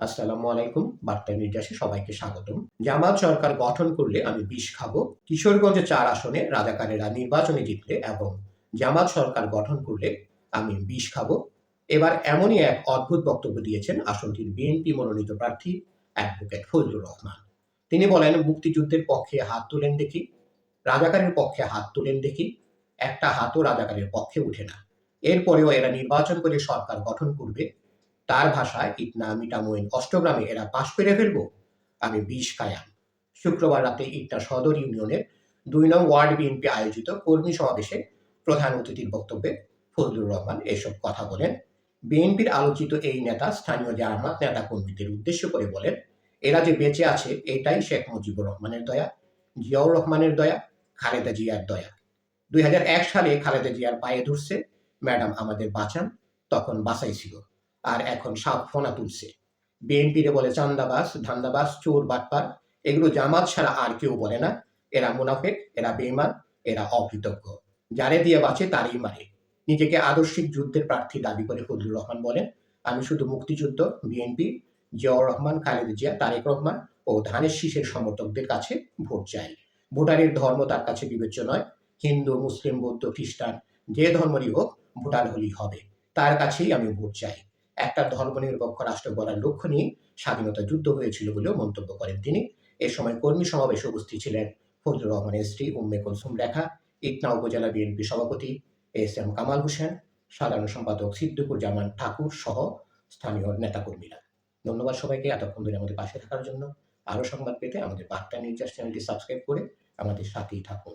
আসসালামু আলাইকুম, বার্তা নির্যাসে সবাইকে স্বাগতম। জামাত সরকার গঠন করলে আমি বিষ খাব। কিশোরগঞ্জে চার আসনে রাজাকারেরা নির্বাচনে জিতলে এবং জামাত সরকার গঠন করলে আমি বিষ খাব। এবার এমনই এক অদ্ভুত বক্তব্য দিয়েছেন আসনটির বিএনপি মনোনীত প্রার্থী অ্যাডভোকেট ফজলুর রহমান। তিনি বলেন, মুক্তিযুদ্ধের পক্ষে হাত তুলেন দেখি, রাজাকারের পক্ষে হাত তুলেন দেখি, একটা হাতও রাজাকারের পক্ষে উঠে না। এরপরেও এরা নির্বাচন করে সরকার গঠন করবে তার ভাষায় ইটনা মিটামইন অষ্টগ্রামে এরা পাশ পেরে ফেলব? আমি বিষ কায়াম শুক্রবার রাতে ইটনা সদর ইউনিয়নের দুই নং ওয়ার্ড বিএনপি আয়োজিত কর্মী সমাবেশে প্রধান অতিথির বক্তব্যে ফজলুর রহমান এসব কথা বলেন। বিএনপির আলোচিত এই নেতা স্থানীয় জামাত নেতা কর্মীদের উদ্দেশ্য করে বলেন, এরা যে বেঁচে আছে, এটাই শেখ মুজিবুর রহমানের দয়া, জিয়াউর রহমানের দয়া, খালেদা জিয়ার দয়া। দুই হাজার এক সালে খালেদা জিয়ার পায়ে ধরছে, ম্যাডাম আমাদের বাঁচান, তখন বাসাই ছিল। আর এখন সাপ ফোনা তুলছে। বিএনপিরে বলে চান্দাবাস ধান্দাবাস চোর, বাটপার, এগুলো জামাত ছাড়া আর কেউ বলে না। এরা মুনাফেক, এরা বেইমান এরা অকৃতজ্ঞ। যারে দিয়ে বাঁচে তারই মারে নিজেকে আদর্শিক যুদ্ধের প্রার্থী দাবি করে ফজলুর রহমান বলেন, আমি শুধু মুক্তিযুদ্ধ, বিএনপি, জিয়াউর রহমান, খালেদ জিয়া, তারেক রহমান ও ধানের শীষের সমর্থকদের কাছে ভোট চাই। ভোটারের ধর্ম তার কাছে বিবেচ্য নয়। হিন্দু, মুসলিম, বৌদ্ধ, খ্রিস্টান, যে ধর্মেরই হোক, ভোটার হলেই হবে। তার কাছেই আমি ভোট চাই। একটা ধর্মনিরপেক্ষ রাষ্ট্র গড়ার লক্ষ্য নিয়ে স্বাধীনতা যুদ্ধ হয়েছিল বলেও মন্তব্য করেন তিনি। এ সময় কর্মী সমাবেশে উপস্থিত ছিলেন ফজলুর রহমানের স্ত্রী উম্মে কুলসুম রেখা ইটনা উপজেলা বিএনপি সভাপতি এস এম কামাল হোসেন, সাধারণ সম্পাদক সিদ্দিকুর জামান ঠাকুর সহ স্থানীয় নেতাকর্মীরা। ধন্যবাদ সবাইকে, এতক্ষণ ধরে আমাদের পাশে থাকার জন্য। আরও সংবাদ পেতে আমাদের বার্তা নির্যাস চ্যানেলটি সাবস্ক্রাইব করে আমাদের সাথেই থাকুন।